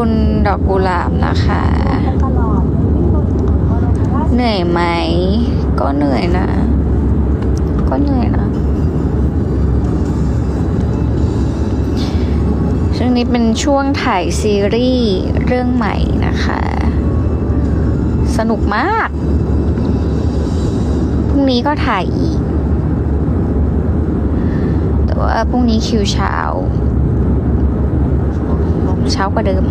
คุณดอกกุหลาบนะคะ เหนื่อยไหม ก็เหนื่อยนะ ก็เหนื่อยนะช่วงนี้เป็นช่วงถ่ายซีรีส์เรื่องใหม่นะคะ สนุกมาก พรุ่งนี้ก็ถ่ายอีก แต่ว่าพรุ่งนี้คิวเช้า เช้ากว่าเดิม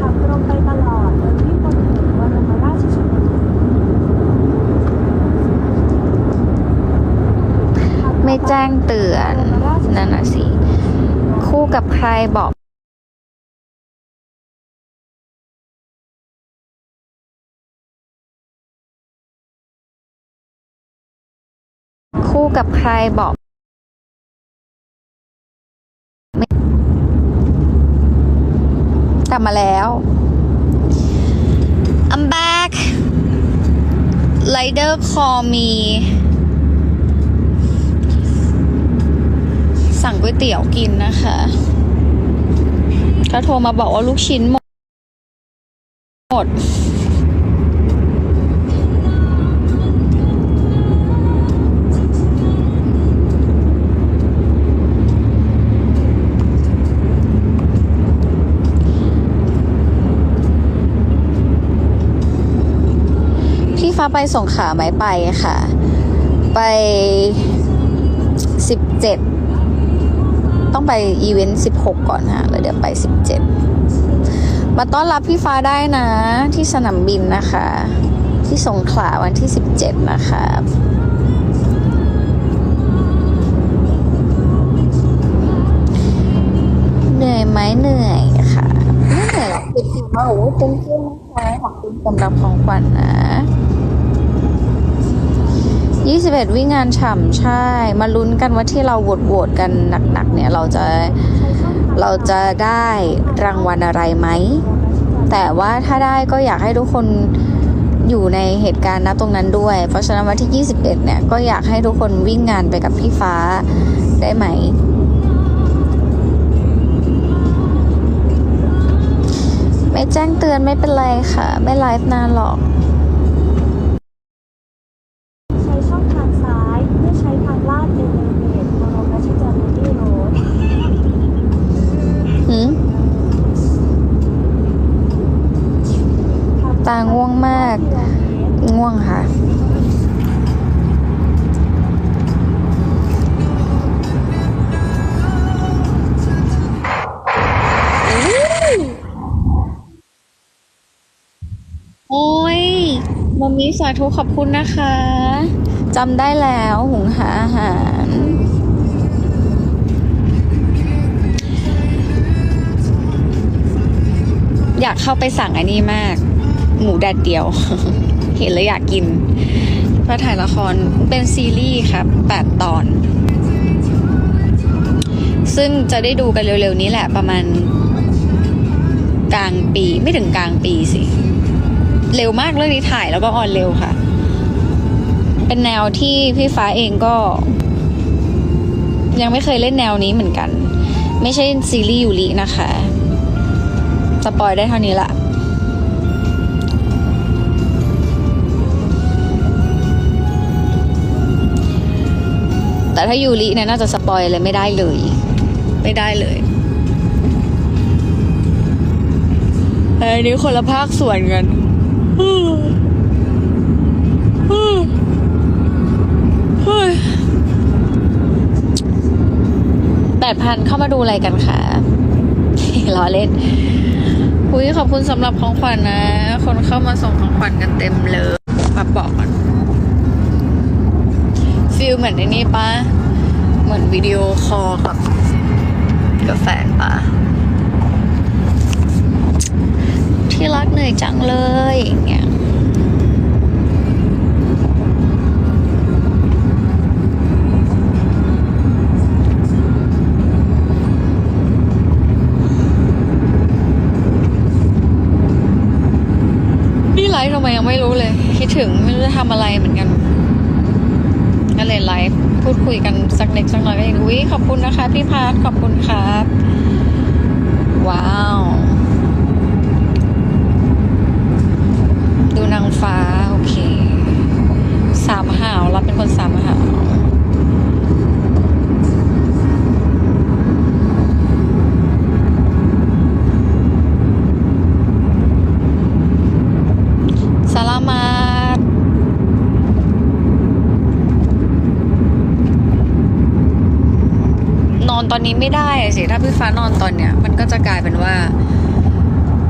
ขับตรงไปตลอดโดยวิ่งบนถนนบรมราชชนนีไม่แจ้งเตือนนั่นน่ะสิ คู่กับใครบอกคู่กับใครบอกไม่กลั บมาแล้ว I'm back Rider call me สั่งก๋วยเตี๋ยวกินนะคะก็โทรมาบอกว่าลูกชิ้นหมด ฟ้าไปส่งขาไหมไปค่ะ ไปสิบเจ็ดต้องไปอีเวนต์16 ก่อนฮะแล้วเดี๋ยวไป 17 มาต้อนรับพี่ฟ้าได้นะ ที่สนามบินนะคะ ที่สงขลาวันที่ 17 นะคะเหนื่อยไหมเหนื่อยค่ะไม่เหนื่อยหรอกคือถือว่าโอ้เต็มที่นะคะขอบคุณสำหรับของขวัญนะ 21 วิ่งงานฉ่ำใช่ มาลุ้นกันว่าที่เราโหวตโหวตกันหนักๆเนี่ยเราจะเราจะได้รางวัลอะไรไหม แต่ว่าถ้าได้ก็อยากให้ทุกคนอยู่ในเหตุการณ์ณตรงนั้นด้วย เพราะฉะนั้นวันที่ 21 เนี่ยก็อยากให้ทุกคนวิ่งงานไปกับพี่ฟ้าได้ไหม ไม่แจ้งเตือนไม่เป็นไรค่ะ ไม่ไลฟ์นานหรอก ง่วงมาก ง่วงค่ะ โอ้ยมามีสาธุขอบคุณนะคะจำได้แล้วหุงหาอาหารอยากเข้าไปสั่งอันนี้มาก หมูแดดเดียว เห็นแล้วอยากกิน มาถ่ายละครเป็นซีรีส์ครับแปดตอน ซึ่งจะได้ดูกันเร็วๆนี้แหละประมาณ กลางปีไม่ถึงกลางปีสิ เร็วมากเรื่องนี้ถ่ายแล้วก็ออนเร็วค่ะ เป็นแนวที่พี่ฟ้าเองก็ ยังไม่เคยเล่นแนวนี้เหมือนกัน ไม่ใช่ซีรีส์ยูรินะคะ สปอยได้เท่านี้ละ แต่ถ้ายูริเนี่ยน่าจะสปอยเลยไม่ได้เลย ไม่ได้เลยเอ้ยนี่คนละภาคส่วนกันแปดพันเข้ามาดูอะไรกันคะล้อเล่นอุ้ยขอบคุณสำหรับของขวัญนะคนเข้ามาส่งของขวัญกันเต็มเลยมาบอกก่อน ฟิลเหมือนในนี่ปะเหมือนวิดีโอคอลกับกับแฟนปะที่รักเหนื่อยจังเลยอย่างเงี้ยนี่ไลฟ์ทำไมยังไม่รู้เลย คิดถึงไม่รู้จะทำอะไรเหมือนกัน ก็เลยไลฟ์พูดคุยกันสักเล็กสักน้อยก็ยังอุ้ยขอบคุณนะคะ พี่พาร์ทขอบคุณครับ ว้าว ดูนางฟ้า โอเค สามหาว รับเป็นคนสามหาว นี้ไม่ได้สิถ้าพี่ฟ้านอนตอนเนี้ยมันก็จะกลายเป็นว่า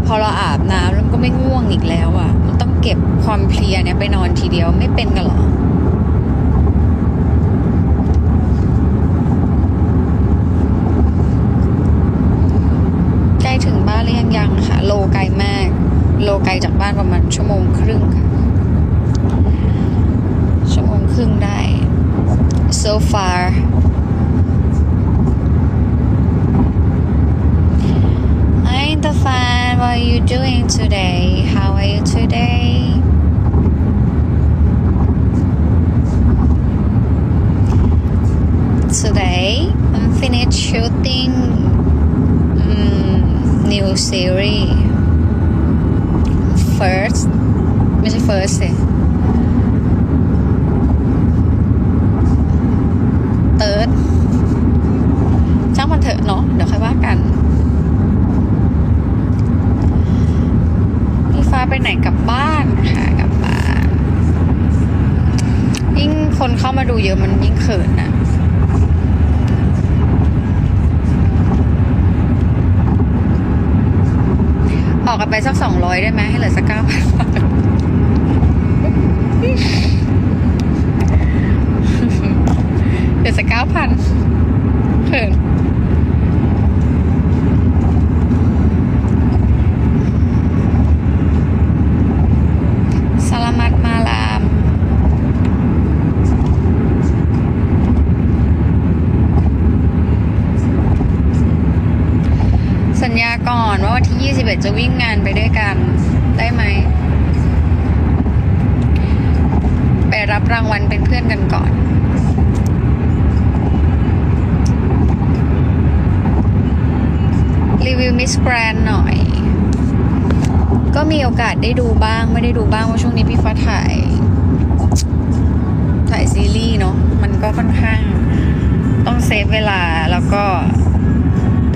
พอเราอาบน้ำแล้วก็ไม่ง่วงอีกแล้วอะ่ะ มันต้องเก็บความเพลียเนี่ยไปนอนทีเดียวไม่เป็นกันหรอใกล้ถึงบ้านหรือยังยังค่ะ โลไกลมาก โลไกลจากบ้านประมาณชั่วโมงครึ่งค่ะ ชั่วโมงครึ่งได้ so far new series first ไม่ใช่ first สิเติร์ดช่างมันเถอะเนาะเดี๋ยวค่อยว่ากัน พี่ฟ้าไปไหนกลับบ้านค่ะกลับบ้าน ยิ่งคนเข้ามาดูเยอะมันยิ่งเขินนะออกกันไป สักสองร้อยได้ไหมให้เหลือสักเก้าพันเหลือสักเก้าพันเขินสลามัดมาลาม สัญญาก่อนว่าวันที่ 21 จะวิ่งงานไปด้วยกัน ได้ไหม ไปรับรางวัลเป็นเพื่อนกันก่อน รีวิวมิสแกรนหน่อย ก็มีโอกาสได้ดูบ้าง ไม่ได้ดูบ้างเพราะช่วงนี้พี่ฟ้าถ่าย ถ่ายซีรีส์เนาะ มันก็ค่อนข้างต้องเซฟเวลาแล้วก็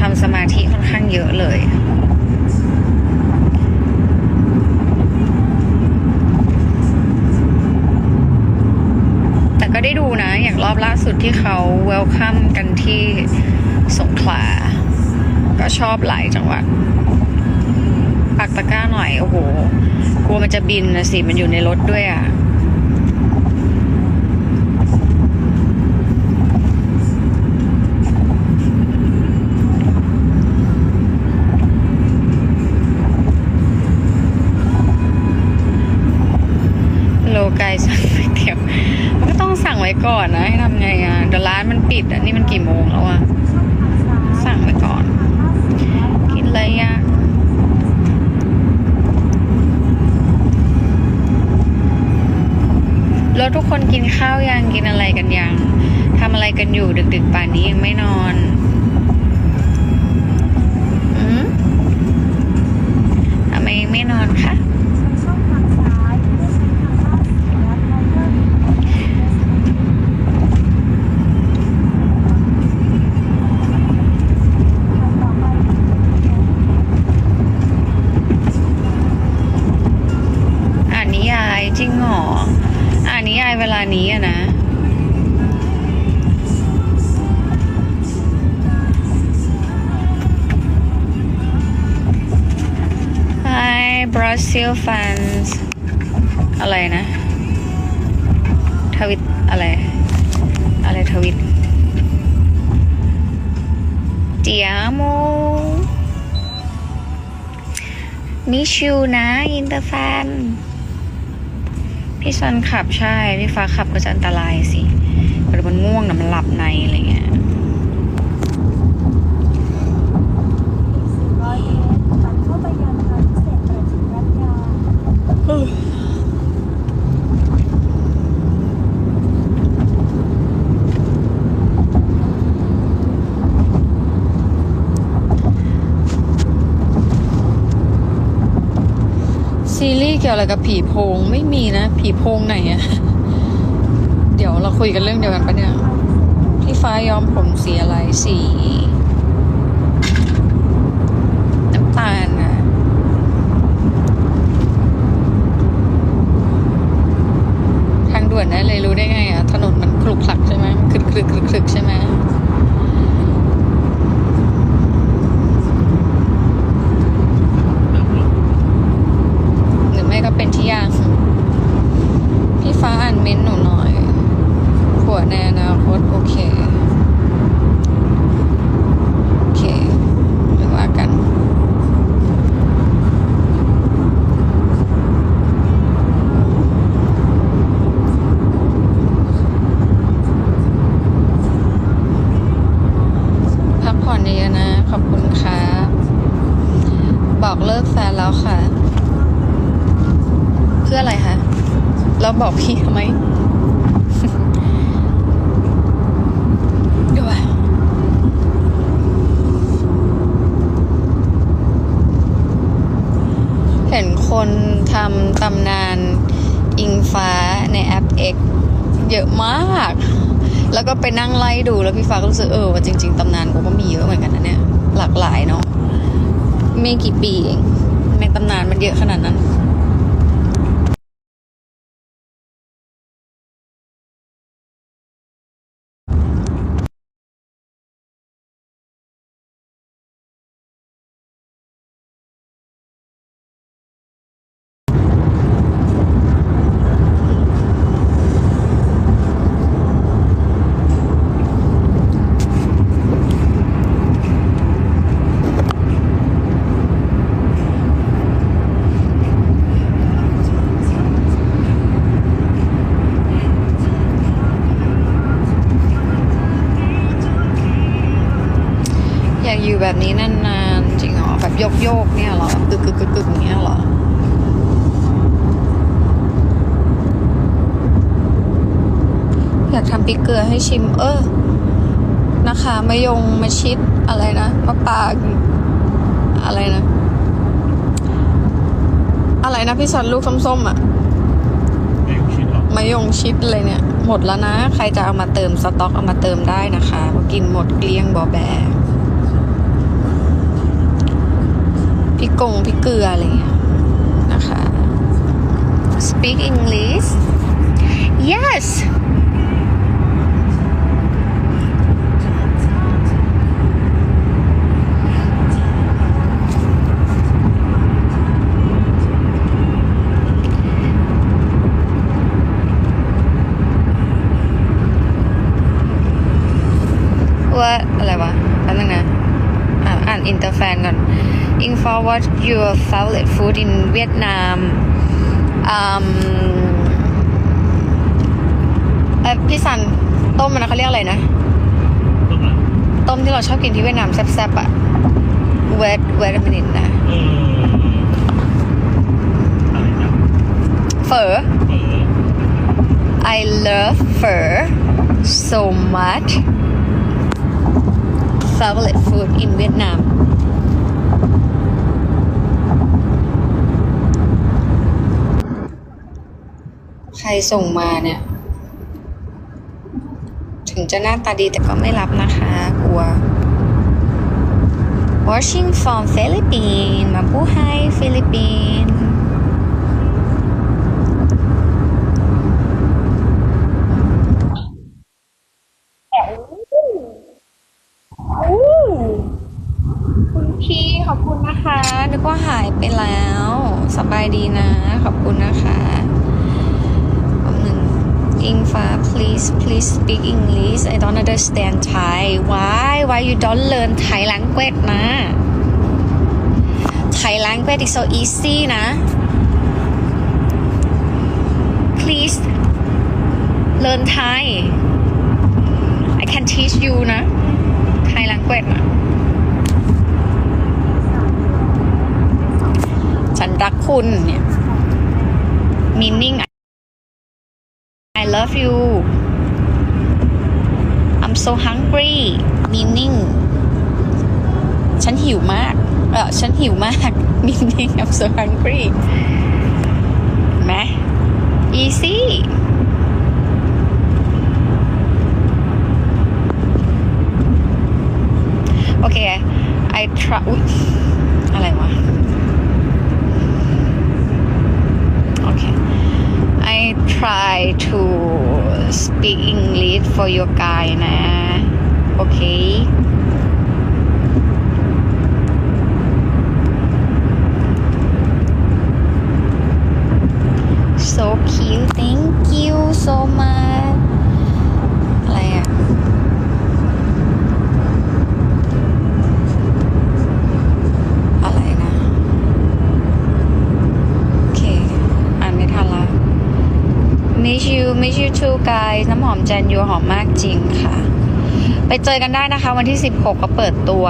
ทำสมาธิค่อนข้างเยอะเลยแต่ก็ได้ดูนะ อย่างรอบล่าสุดที่เขาเวลคัมกันที่สงขลา ก็ชอบหลายจังหวัดปักตะก้าหน่อย โอ้โห กลัวมันจะบินนะสิ มันอยู่ในรถด้วยอะ ลไกสั่งก๋วยเตี๋ยวมันก็ต้องสั่งไว้ก่อนนะให้ทำไงอะเดี๋ยวร้านมันปิดอะนี่มันกี่โมงแล้วอะสั่งไว้ก่อน กินเลยอะแล้วทุกคนกินข้าวยังกินอะไรกันยังทำอะไรกันอยู่ดึก ๆ ป่านนี้ยังไม่นอนอืมทำไมไม่นอนคะ ช่องทางซ้ายเพื่อใช้ทางลาดและไทเกอร์ต่อไป อ่านนิยายจริงเหรอ อ่านนิยาย เวลานี้อะนะ Hi Brazil fans อะไรนะทวิตอะไร อะไรทวิตเดียโมมิชูนะอินเตอร์แฟน พี่ซันขับใช่ พี่ฟ้าขับก็จะอันตรายสิเดี๋ยวมันง่วงนะมันหลับในอะไรเงี้ย อีก 400 เมตรตัดเข้าไปยังทางพิเศษประจิตรัตยา ซีรีส์ เกี่ยวอะไรกับผีโพงไม่มีนะ ผีโพงไหนอะเดี๋ยวเราคุยกันเรื่องเดียวกันปะเนี่ย พี่ฟ้าย้อมผมสีอะไรสีน้ำตาลอะทางด่วนได้เลยรู้ได้ไงอะถนนมันคลุกคลักใช่ไหมมันคลึกคลึกคลึกคลึกใช่ไหมานแล้วค่ะ เพื่ออะไรคะแล้วบอกพี่ทำไม ด้วย เห็นคนทำตำนานอิงฟ้าในแอป X เยอะมาก แล้วก็ไปนั่งไล่ดูแล้วพี่ฟ้าก็รู้สึกเออว่าจริง ๆตำนานกูก็มีเยอะเหมือนกันนะเนี่ย หลากหลายเนาะไม่กี่ปีเองในตำนานมันเยอะขนาดนั้น แบบนี้นานๆ จริงเหรอ แบบโยกโยกๆเนี่ยเหรอกึกกึกกึกกึกอย่างเงี้ยเหรออยากทำพริกเกลือให้ชิม เออ นะคะมะยงมะชิดอะไรนะมะปรางอะไรนะ อะไรนะพี่สันลูกส้มๆอะไม่คิดหรอกมะยงชิดเลยเนี่ย หมดแล้วนะ ใครจะเอามาเติมสต็อกเอามาเติมได้นะคะเพราะกินหมดเกลี้ยงบอแบ พริกงพริกเกลืออะไรเงี้ยนะคะ speak English yes what อะไรวะแป๊บนึงนะ อ่านอ่านอินเตอร์แฟนก่อน In for what your favorite food in Vietnam อืมเอ่อพี่สันต้มมันนะเขาเรียกอะไรนะ ต้องอะไรต้มที่เราชอบกินที่เวียดนามแซ่บๆอะ wait wait a minute นะเอออะไรนะเฝอ เปิด I love pho so much favorite food in Vietnam ใครส่งมาเนี่ย ถึงจะหน้าตาดีแต่ก็ไม่รับนะคะ กลัว Watching from Philippines มาพูดให้ฟิลิปปินส์ คุณพี่ขอบคุณนะคะนึกว่าหายไปแล้ว สบายดีนะ ขอบคุณนะคะแป๊บหนึ่งอิงฟ้า please please speak English I don't understand Thai why why you don't learn Thai language นะ Thai language is so easy นะ please learn Thai I can teach you นะ Thai language นะฉันรักคุณเนี่ย meaning I love you so hungry meaning ฉันหิวมาก เออฉันหิวมาก meaning I'm so hungry ไหม easy โอเค I try อุ๊ยอะไรวะ Okay. I try to speak English for your guy นะ eh? Okay. Miss you too guys น้ำหอมแจนยูหอมมากจริงค่ะ ไปเจอกันได้นะคะ วันที่ 16 ก็เปิดตัว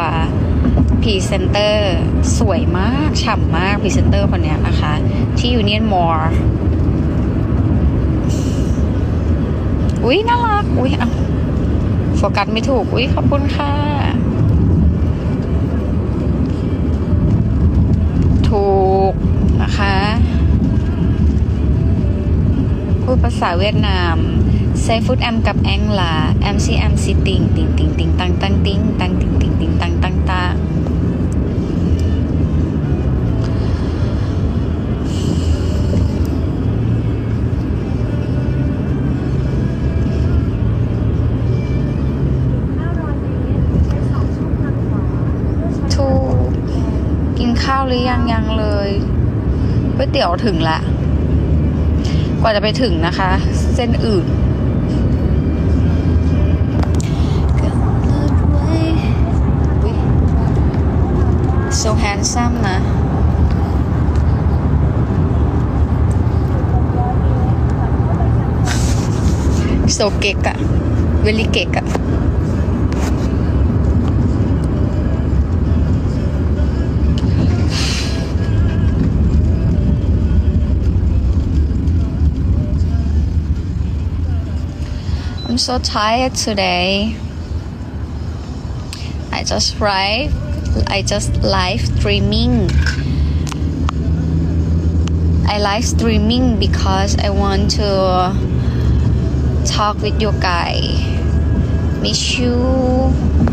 พรีเซนเตอร์สวยมาก ฉ่ำมากพรีเซนเตอร์คนนี้นะคะ ที่ยูเนียนมอร์อุ๊ยน่ารัก อุ๊ยเอาโฟกัสไม่ถูก อุ๊ยขอบคุณค่ะ ถูกนะคะ พูดภาษาเวียดนามใช้ฟุตแอมกับแองลาแอมซีแอมซีติงติงติงติงตังตังติงตังติงติงติงตังตังตังถูกกินข้าวหรือยังยังเลยก๋วยเตี๋ยวถึงละ กว่าจะไปถึงนะคะ เส้นอื่นโซแฮนซัมนะโซเกกอะเวลิเกกอะ I'm so tired today. I just live, I just live streaming. I live streaming because I want to talk with you guy. Miss you.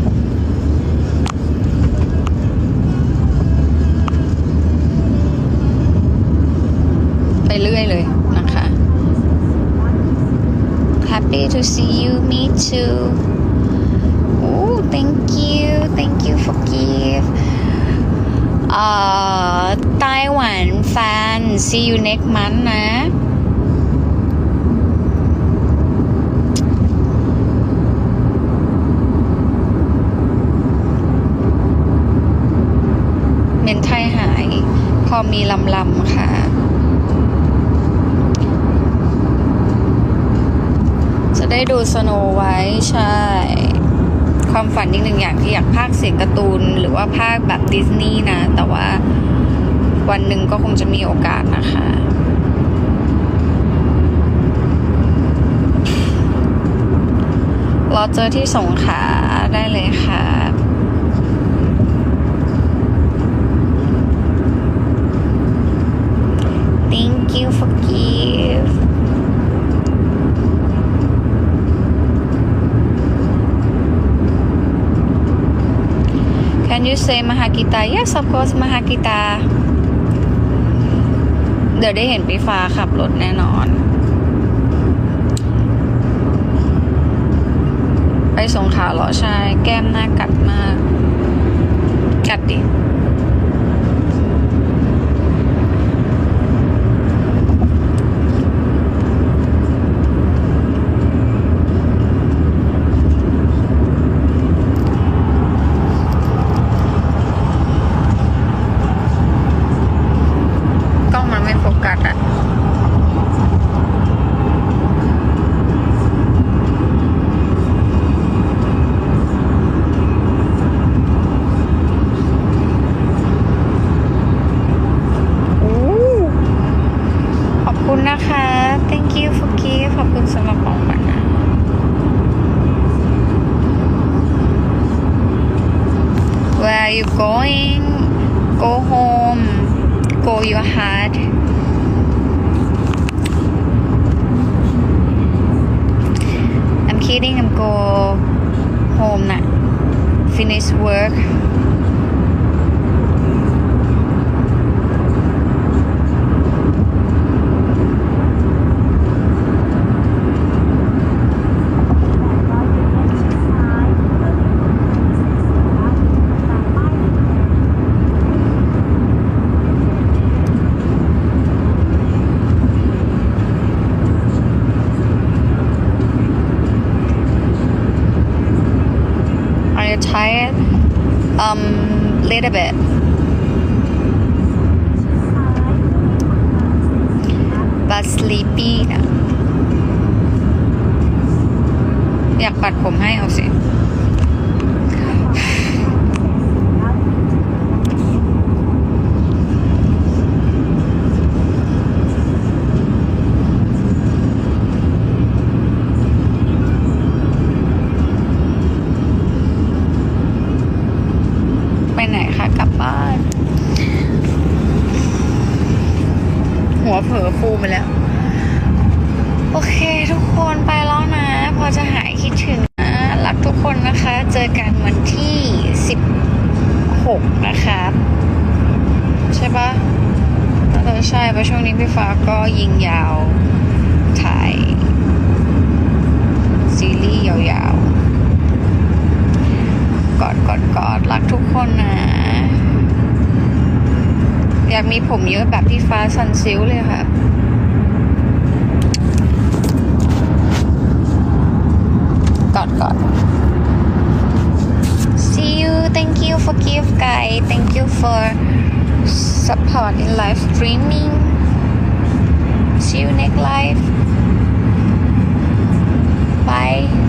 To see you. Me too. Oh, thank you. Thank you for gift. Uh, Taiwan fan. See you next month นะ เมนไทยหาย พอมีลำลำค่ะ จะ ได้ดูสโนไว้ใช่ ความฝันอีกหนึ่งอย่างที่อยากภาคเสียงการ์ตูน หรือว่าภาคแบบดิสนีย์นะ แต่ว่าวันหนึ่งก็คงจะมีโอกาสนะคะรอเจอที่สงขาได้เลยค่ะ Thank you for gift Can you say Mahakita Yes of course Mahakita เดี๋ยวได้เห็นปีฟ้าขับรถแน่นอน ไปสงขลาเหรอใช่ แก้มหน้ากัดมาก กัดดิ Finish work. อยากปัดผมให้เอาสิ เเผลอฟูไปแล้ว โอเคทุกคนไปแล้วนะ พอจะหายคิดถึงนะ รักทุกคนนะคะ เจอกันวันที่ 16 นะครับ ใช่ปะน่าจะใช่เพราะช่วงนี้พี่ฟ้า ก็ยิงยาวถ่าย ซีรีส์ยาวๆ กอดกอดกอดรักทุกคนนะ อยากมีผมเยอะแบบพี่ฟ้าซันซิลเลยค่ะกอดกอด see you thank you for gift guy thank you for support in live streaming unique life. Bye.